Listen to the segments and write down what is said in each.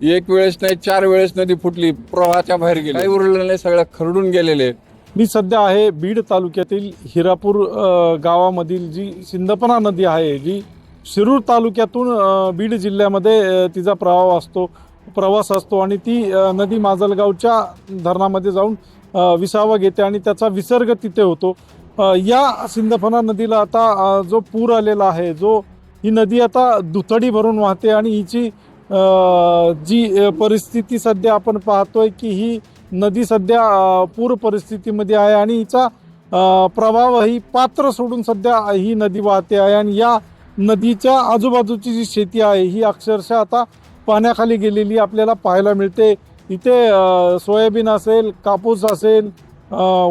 एक वेळेस नाही चार वेळेस नदी फुटली प्रवाहाच्या बाहेर गेली. काही उरलेलं नाही सगळं खरडून गेलेले. मी सध्या आहे बीड तालुक्यातील हिरापूर गावामधील जी सिंदपना नदी आहे जी शिरूर तालुक्यातून बीड जिल्ह्यामध्ये तिचा प्रवाह असतो प्रवास असतो आणि ती नदी माजलगावच्या धरणामध्ये जाऊन विसावा घेते आणि त्याचा विसर्ग तिथे होतो. या सिंदफना नदीला आता जो पूर आलेला आहे जो ही नदी आता दुथडी भरून वाहते आणि हिची जी परिस्थिती सध्या आपण पाहतोय की ही नदी सध्या पूर परिस्थितीमध्ये आहे आणि हिचा प्रभाव ही पात्र सोडून सध्या ही नदी वाहते आहे आणि या नदीच्या आजूबाजूची जी शेती आहे ही अक्षरशः आता पाण्याखाली गेलेली आपल्याला पाहायला मिळते. इथे सोयाबीन असेल कापूस असेल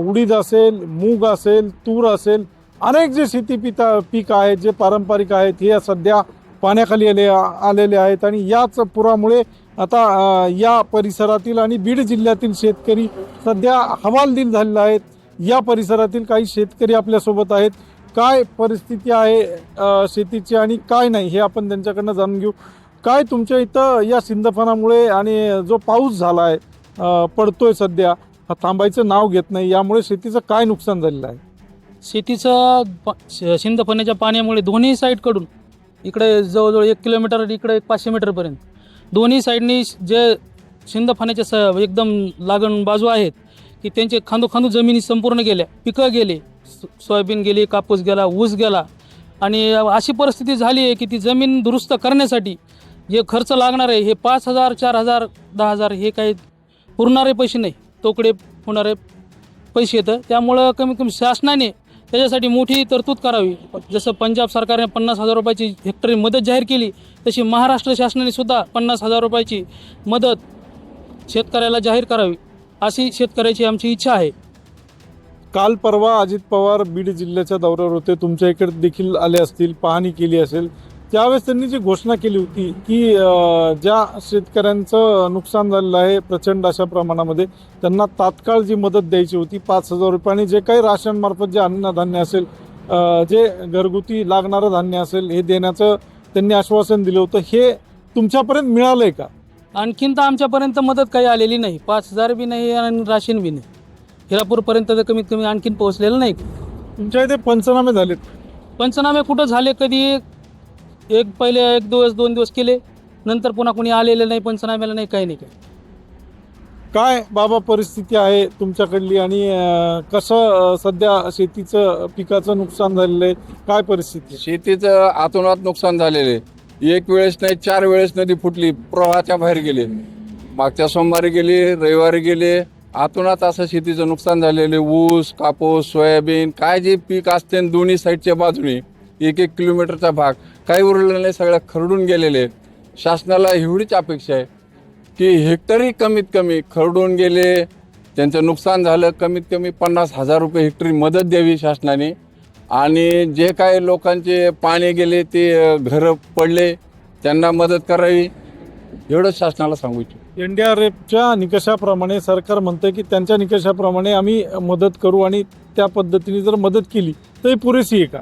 उडीद असेल मूग असेल तूर असेल अनेक जे शेती पिता पीक आहेत जे पारंपरिक आहेत हे सध्या पाण्याखाली आले आलेले आहेत आणि याच पुरामुळे आता या परिसरातील आणि बीड जिल्ह्यातील शेतकरी सध्या हवालदिल झालेला आहेत. या परिसरातील काही शेतकरी आपल्यासोबत आहेत. काय परिस्थिती आहे शेतीची आणि काय नाही हे आपण त्यांच्याकडनं जाणून घेऊ. काय तुमच्या इथं या सिंदफनामुळे आणि जो पाऊस झाला आहे पडतोय सध्या हा थांबायचं नाव घेत नाही. यामुळे शेतीचं काय नुकसान झालेलं आहे? शेतीचं प श- पाण्यामुळे दोन्ही साईडकडून इकडे जवळजवळ एक किलोमीटर इकडे एक पाचशे मीटरपर्यंत दोन्ही साईडनी जे शिंदफण्याच्या स एकदम लागण बाजू आहेत की त्यांचे खांदोखांदू जमिनी संपूर्ण गेल्या. पिकं गेले सो- सोयाबीन गेली कापूस गेला ऊस गेला. आणि अशी परिस्थिती झाली आहे की ती जमीन दुरुस्त करण्यासाठी जे खर्च लागणार आहे हे पाच हजार चार हजार दहा हजार हे काही पुरणारे पैसे नाही. तोकडे होणारे पैसे येतं. त्यामुळं कमीत कमी शासनाने त्याच्यासाठी मोठी तरतूद करावी. जसं पंजाब सरकारने पन्नास हजार रुपयाची हेक्टरी मदत जाहीर केली तशी महाराष्ट्र शासनाने सुद्धा पन्नास हजार रुपयाची मदत शेतकऱ्याला जाहीर करावी अशी शेतकऱ्याची आमची इच्छा आहे. काल परवा अजित पवार बीड जिल्ह्याच्या दौऱ्यावर होते. तुमच्या इकडे देखील आले असतील पाहणी केली असेल. त्यावेळेस त्यांनी जी घोषणा केली होती की ज्या शेतकऱ्यांचं नुकसान झालेलं आहे प्रचंड अशा प्रमाणामध्ये त्यांना तात्काळ जी मदत द्यायची होती पाच हजार रुपये आणि जे काही राशनमार्फत जे अन्नधान्य असेल जे घरगुती लागणारं धान्य असेल हे देण्याचं त्यांनी आश्वासन दिलं होतं हे तुमच्यापर्यंत मिळालं आहे का? आणखीन तर आमच्यापर्यंत मदत काही आलेली नाही. पाच हजार बी नाही आणि राशन बी नाही. हिरापूरपर्यंत तर कमीत कमी आणखीन पोहोचलेलं नाही. तुमच्या इथे पंचनामे झालेत. पंचनामे कुठं झाले कधी? एक पहिले एक दिवस दोन दिवस केले. नंतर पुन्हा कोणी आलेलं नाही पंचनाम्याला नाही काही नाही काही काय बाबा परिस्थिती आहे तुमच्याकडली? आणि अं, कसं अं, सध्या शेतीचं पिकाचं नुकसान झालेलं आहे? काय परिस्थिती आहे? शेतीचं आतोनात नुकसान झालेले एक वेळेस नाही चार वेळेस नदी फुटली प्रवाहाच्या बाहेर गेले. मागच्या सोमवारी गेली रविवारी गेले. आतोनात असं शेतीचं नुकसान झालेले ऊस कापूस सोयाबीन काय जे पीक असते न दोन्ही साईडच्या बाजूने एक एक किलोमीटरचा भाग. काही उरलेलं नाही सगळ्या खरडून गेलेले शासनाला एवढीच अपेक्षा आहे की हेक्टरी कमीत कमी खरडून गेले त्यांचं नुकसान झालं कमीत कमी पन्नास हजार रुपये हेक्टरी मदत द्यावी शासनाने. आणि जे काय लोकांचे पाणी गेले ते घरं पडले त्यांना मदत करावी. एवढंच शासनाला सांगू इच्छितो. एन डी आर एफच्या निकषाप्रमाणे सरकार म्हणतं की त्यांच्या निकषाप्रमाणे आम्ही मदत करू आणि त्या पद्धतीने जर मदत केली तर पुरेशी आहे का?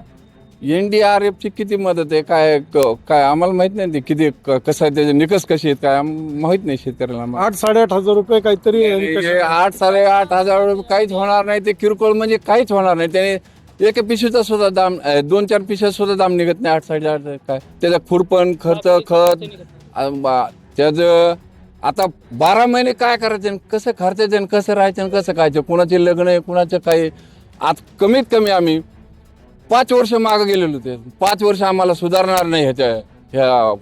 एन डी आर एफची किती मदत आहे? काय क- काय आम्हाला माहीत नाही ते किती क- कसं आहे त्याचे निकष कसे आहेत काय आम- माहीत नाही शेतकऱ्याला आम्हाला. आठ साडेआठ हजार रुपये काहीतरी हे आठ साडेआठ हजार रुपये काहीच होणार नाही ते किरकोळ म्हणजे काहीच होणार नाही. त्याने एक पिशवीचा सुद्धा दाम अ, दोन चार पिशव्या सुद्धा दाम निघत नाही आठ साडेआठ काय. त्याचा खुरपण खर्च खत आ, बा- त्याचं आता बारा महिने काय करायचं आणि कसं खर्चायचं आणि कसं राहायचं आणि कसं खायचं? कुणाचे लग्न आहे कुणाचं काही? आज कमीत कमी आम्ही पाच वर्ष मागं गेलेलो होते पाच वर्ष आम्हाला सुधारणार नाही ह्याच्या ह्या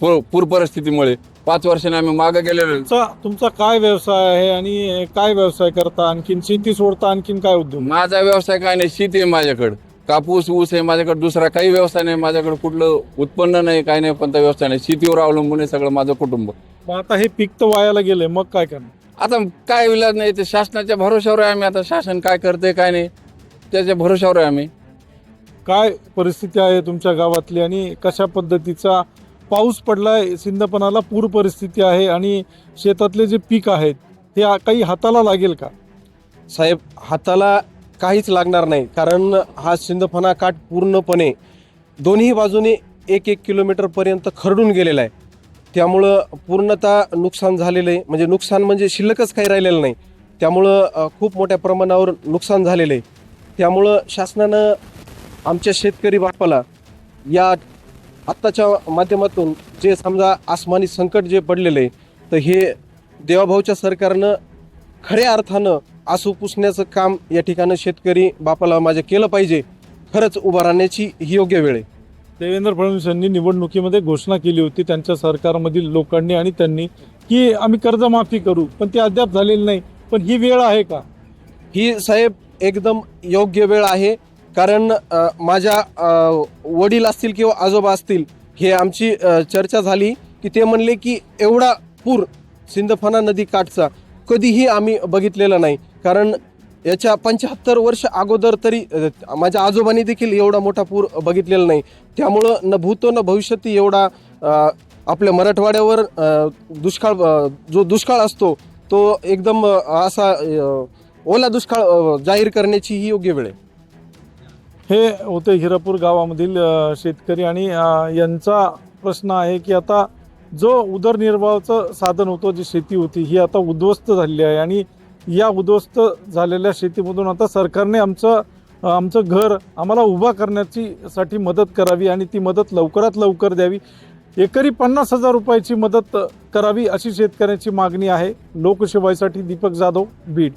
पूर पूर परिस्थितीमुळे. पाच वर्षाने आम्ही मागं गेलेलो. तुमचा तुमचा काय व्यवसाय आहे आणि काय व्यवसाय करता? आणखीन शेती सोडता आणखीन काय उद्योग? माझा व्यवसाय काय नाही शेती आहे माझ्याकडं. कापूस ऊस आहे माझ्याकडे. दुसरा काही व्यवसाय नाही माझ्याकडे कुठलं उत्पन्न नाही काही नाही कोणता व्यवसाय नाही. शेतीवर अवलंबून आहे सगळं माझं कुटुंब. मग आता हे पीक तर वायाला गेलंय मग काय करणार? आता काय विलाज नाही ते शासनाच्या भरोशावर आहे आम्ही. आता शासन काय करते काय नाही त्याच्या भरोशावर आहे आम्ही. काय परिस्थिती आहे तुमच्या गावातली आणि कशा पद्धतीचा पाऊस पडलाय सिंदपणाला पूर परिस्थिती आहे आणि शेतातले जे पीक आहेत हे काही हाताला लागेल का? साहेब हाताला काहीच लागणार नाही कारण हा सिंदफणा काठ पूर्णपणे दोन्ही बाजूने एक एक किलोमीटरपर्यंत खरडून गेलेला आहे. त्यामुळं पूर्णतः नुकसान झालेलं आहे. म्हणजे नुकसान म्हणजे शिल्लकच काही राहिलेलं नाही. त्यामुळं खूप मोठ्या प्रमाणावर नुकसान झालेलं आहे. त्यामुळं शासनानं आमच्या शेतकरी बापाला या आत्ताच्या माध्यमातून जे समजा आसमानी संकट जे पडलेलं आहे तर हे देवाभाऊच्या सरकारनं खऱ्या अर्थानं आसू पुसण्याचं काम या ठिकाणी शेतकरी बापाला माझ्या केलं पाहिजे खरंच उभा राहण्याची ही योग्य वेळ आहे. देवेंद्र फडणवीस यांनी निवडणुकीमध्ये घोषणा केली होती त्यांच्या सरकारमधील लोकांनी आणि त्यांनी की आम्ही कर्जमाफी करू पण ते अद्याप झालेली नाही. पण ही वेळ आहे का? ही साहेब एकदम योग्य वेळ आहे. कारण माझ्या वडील असतील किंवा आजोबा असतील हे आमची चर्चा झाली की ते म्हणले की एवढा पूर सिंदफणा नदी काठचा कधीही आम्ही बघितलेला नाही. कारण याच्या पंच्याहत्तर वर्ष अगोदर तरी माझ्या आजोबांनी देखील एवढा मोठा पूर बघितलेला नाही. त्यामुळं न भूतो न भविष्यती एवढा आपल्या मराठवाड्यावर दुष्काळ जो दुष्काळ असतो तो एकदम असा ओला दुष्काळ जाहीर करण्याची ही योग्य वेळ आहे. हे होते हिरापूर गावामधील शेतकरी आणि यांचा प्रश्न आहे की आता जो उदरनिर्वाहाचं साधन होतं जी शेती होती ही आता उद्ध्वस्त झालेली आहे आणि या उद्ध्वस्त झालेल्या शेतीमधून आता सरकारने आमचं आमचं घर आम्हाला उभा करण्याची साठी मदत करावी आणि ती मदत लवकरात लवकर द्यावी. एकरी पन्नास हजार रुपयाची मदत करावी अशी शेतकऱ्याची मागणी आहे. लोकसेवासाठी दीपक जाधव बीड.